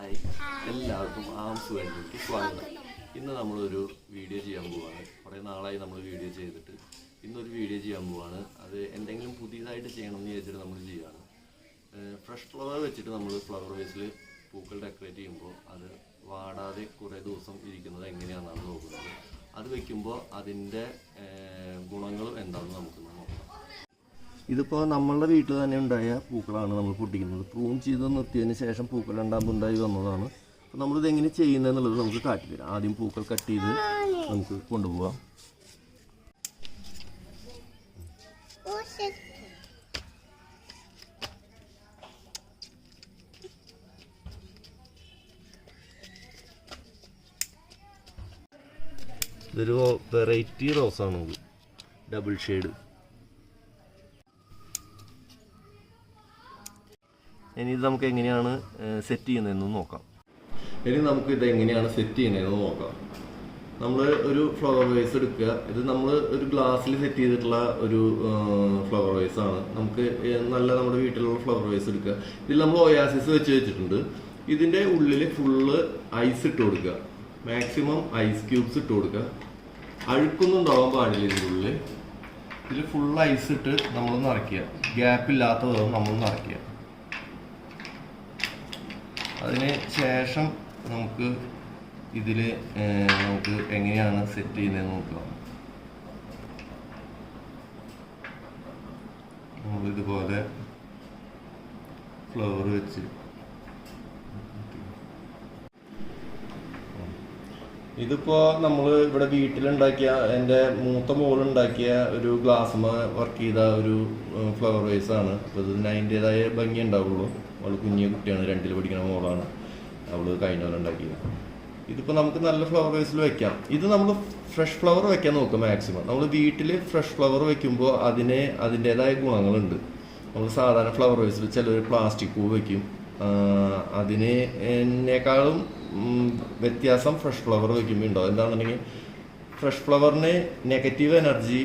Hi. എല്ലാവർക്കും arms വേണ്ടിക്ക് സ്വാഗതം. ഇന്ന് നമ്മളൊരു വീഡിയോ ചെയ്യാൻ പോവാണ്. കുറേ നാളായി നമ്മൾ വീഡിയോ ചെയ്തിട്ട്. ഇന്നൊരു വീഡിയോ ചെയ്യാൻ പോവാണ്. അത് എന്തെങ്കിലും പുതിയതായിട്ട് ചെയ്യണമെന്ന് വിചാരിച്ചിട്ട് നമ്മൾ ചെയ്യുകയാണ് ഫ്രഷ് ഫ്ലവർ വെച്ചിട്ട് നമ്മൾ ഫ്ലവർ വേസിൽ പൂക്കൾ ഡെക്കറേറ്റ് ചെയ്യുമ്പോൾ അത് വാടാതെ കുറേ ദിവസം ഇരിക്കുന്നത് എങ്ങനെയാണെന്നാണ് നോക്കുന്നത്. അത് വെക്കുമ്പോൾ അതിന്റെ ഗുണങ്ങളും എന്താണെന്ന് നോക്കാം. ഇതിപ്പോൾ നമ്മളുടെ വീട്ടിൽ തന്നെ ഉണ്ടായ പൂക്കളാണ് നമ്മൾ പൊട്ടിക്കുന്നത്. പ്രൂൺ ചെയ്ത് നിർത്തിയതിന് ശേഷം പൂക്കൾ രണ്ടാമത് ഉണ്ടായി വന്നതാണ്. അപ്പോൾ നമ്മളിത് എങ്ങനെ ചെയ്യുന്നതെന്നുള്ളത് നമുക്ക് കാട്ടിത്തരാം ആദ്യം പൂക്കൾ കട്ട് ചെയ്ത് നമുക്ക് കൊണ്ടുപോകാം ഇതൊരു വെറൈറ്റി റോസാണ് ഡബിൾ ഷെയ്ഡ് ഇനി ഇത് നമുക്ക് എങ്ങനെയാണ് സെറ്റ് ചെയ്യുന്നതെന്ന് നോക്കാം. ഇനി നമുക്ക് ഇത് എങ്ങനെയാണ് സെറ്റ് ചെയ്യുന്നതെന്ന് നോക്കാം. നമ്മൾ ഒരു ഫ്ലവർ വേസ് എടുക്കുക. ഇത് നമ്മൾ ഒരു ഗ്ലാസ്സിൽ സെറ്റ് ചെയ്തിട്ടുള്ള ഒരു ഫ്ലവർ വേസ് ആണ്. നമുക്ക് നല്ല നമ്മുടെ വീട്ടിലുള്ള ഫ്ലവർ വേസ് എടുക്കുക. ഇതിൽ നമ്മൾ ഒയാസിസ് വെച്ച് വെച്ചിട്ടുണ്ട്. ഇതിന്റെ ഉള്ളിൽ ഫുള്ള് ഐസ് ഇട്ട് കൊടുക്കുക. മാക്സിമം ഐസ് ക്യൂബ്സ് ഇട്ട് കൊടുക്കുക. അഴുക്കൊന്നും ഉണ്ടാവാൻ പാടില്ല ഇതിന്റെ ഉള്ളിൽ ഇതിൽ ഫുൾ ഐസ് ഇട്ട് നമ്മൾ നിറയ്ക്കുക ഗ്യാപ്പ് ഇല്ലാത്ത വിധം നമ്മൾ നിറയ്ക്കുക അതിന് ശേഷം നമുക്ക് ഇതിൽ നമുക്ക് എങ്ങനെയാണ് സെറ്റ് ചെയ്യുന്നത് നോക്കാം. നമ്മളിതുപോലെ ഫ്ലവർ വെച്ച് ഇതിപ്പോ നമ്മൾ ഇവിടെ വീട്ടിലുണ്ടാക്കിയ എന്റെ മൂത്ത മോളുണ്ടാക്കിയ ഒരു ഗ്ലാസ്മ വർക്ക് ചെയ്ത ഒരു ഫ്ലവർ വേസ് ആണ്. അപ്പോൾ ഇതിന് അതിന്റെതായ ഭംഗി ഉണ്ടാവുള്ളൂ. അവൾ കുഞ്ഞു കുട്ടിയാണ് രണ്ടിൽ പഠിക്കുന്ന മോളാണ്. അവൾ കഴിഞ്ഞ പോലെ ഉണ്ടാക്കിയത്. ഇതിപ്പോൾ നമുക്ക് നല്ല ഫ്ലവർ വേസിൽ വെക്കാം. ഇത് നമ്മൾ ഫ്രഷ് ഫ്ലവർ വെക്കാൻ നോക്കും മാക്സിമം നമ്മൾ വീട്ടിൽ ഫ്രഷ് ഫ്ലവർ വെക്കുമ്പോൾ അതിനെ അതിന്റെതായ ഗുണങ്ങളുണ്ട്. നമ്മൾ സാധാരണ ഫ്ലവർ വേസിൽ ചിലർ പ്ലാസ്റ്റിക് പൂ വെക്കും. അതിനേക്കാളും അതിന് വ്യത്യാസം ഫ്രഷ് ഫ്ലവർ വെക്കുമ്പോൾ ഉണ്ടാവും എന്താണെന്നുണ്ടെങ്കിൽ ഫ്രഷ് ഫ്ലവറിന് നെഗറ്റീവ് എനർജി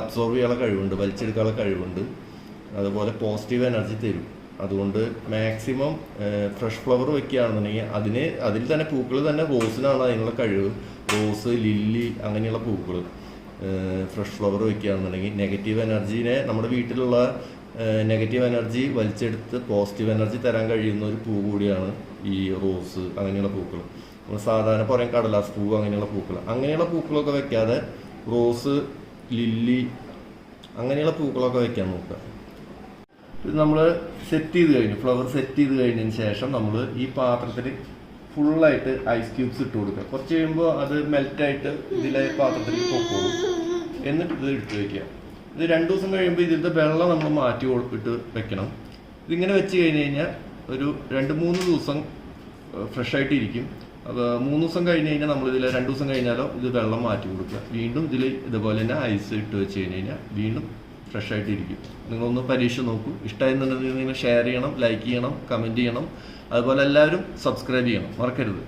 അബ്സോർവ് ചെയ്യാനുള്ള കഴിവുണ്ട് വലിച്ചെടുക്കാനുള്ള കഴിവുണ്ട്. അതുപോലെ പോസിറ്റീവ് എനർജി തരും. അതുകൊണ്ട് മാക്സിമം ഫ്രഷ് ഫ്ലവർ വെക്കുകയാണെന്നുണ്ടെങ്കിൽ അതിന് അതിൽ തന്നെ പൂക്കൾ തന്നെ റോസിനാണ് അതിനുള്ള കഴിവ്. റോസ് ലില്ലി അങ്ങനെയുള്ള പൂക്കൾ ഫ്രഷ് ഫ്ലവർ വെക്കുകയാണെന്നുണ്ടെങ്കിൽ നെഗറ്റീവ് എനർജീനെ നമ്മുടെ വീട്ടിലുള്ള നെഗറ്റീവ് എനർജി വലിച്ചെടുത്ത് പോസിറ്റീവ് എനർജി തരാൻ കഴിയുന്ന ഒരു പൂ കൂടിയാണ് ഈ റോസ് അങ്ങനെയുള്ള പൂക്കൾ. നമ്മൾ സാധാരണ പറയാൻ കടലാസ് പൂ അങ്ങനെയുള്ള പൂക്കൾ. അങ്ങനെയുള്ള പൂക്കളൊക്കെ വെക്കാതെ റോസ് ലില്ലി അങ്ങനെയുള്ള പൂക്കളൊക്കെ വെക്കാൻ നോക്കുക. നമ്മൾ സെറ്റ് ചെയ്ത് കഴിഞ്ഞു. ഫ്ലവർ സെറ്റ് ചെയ്ത് കഴിഞ്ഞതിന് ശേഷം നമ്മൾ ഈ പാത്രത്തിൽ ഫുള്ളായിട്ട് ഐസ് ക്യൂബ്സ് ഇട്ട് കൊടുക്കുക. കുറച്ച് കഴിയുമ്പോൾ അത് മെൽറ്റായിട്ട് ഇതിലെ പാത്രത്തിൽ പൊക്കോളും. എന്നിട്ട് ഇത് എടുത്ത് വയ്ക്കുക ഇത് രണ്ട് ദിവസം കഴിയുമ്പോൾ ഇതിന്റെ വെള്ളം നമ്മൾ മാറ്റി ഇട്ട് വെക്കണം. ഇതിങ്ങനെ വെച്ച് കഴിഞ്ഞ് കഴിഞ്ഞാൽ ഒരു രണ്ട് മൂന്ന് ദിവസം ഫ്രഷ് ആയിട്ട് ഇരിക്കും. അപ്പോൾ മൂന്ന് ദിവസം കഴിഞ്ഞ് കഴിഞ്ഞാൽ നമ്മൾ ഇതിൽ രണ്ട് ദിവസം കഴിഞ്ഞാലോ ഇത് വെള്ളം മാറ്റി കൊടുക്കുക. വീണ്ടും ഇതിൽ ഇതുപോലെ തന്നെ ഐസ് ഇട്ട് വെച്ച് കഴിഞ്ഞ് കഴിഞ്ഞാൽ വീണ്ടും ഫ്രഷ് ആയിട്ട് ഇരിക്കും നിങ്ങളൊന്ന് പരീക്ഷ നോക്കൂ. ഇഷ്ടമായിരുന്നുണ്ടെങ്കിൽ നിങ്ങൾ ഷെയർ ചെയ്യണം ലൈക്ക് ചെയ്യണം കമന്റ് ചെയ്യണം. അതുപോലെ എല്ലാവരും സബ്സ്ക്രൈബ് ചെയ്യണം. മറക്കരുത്.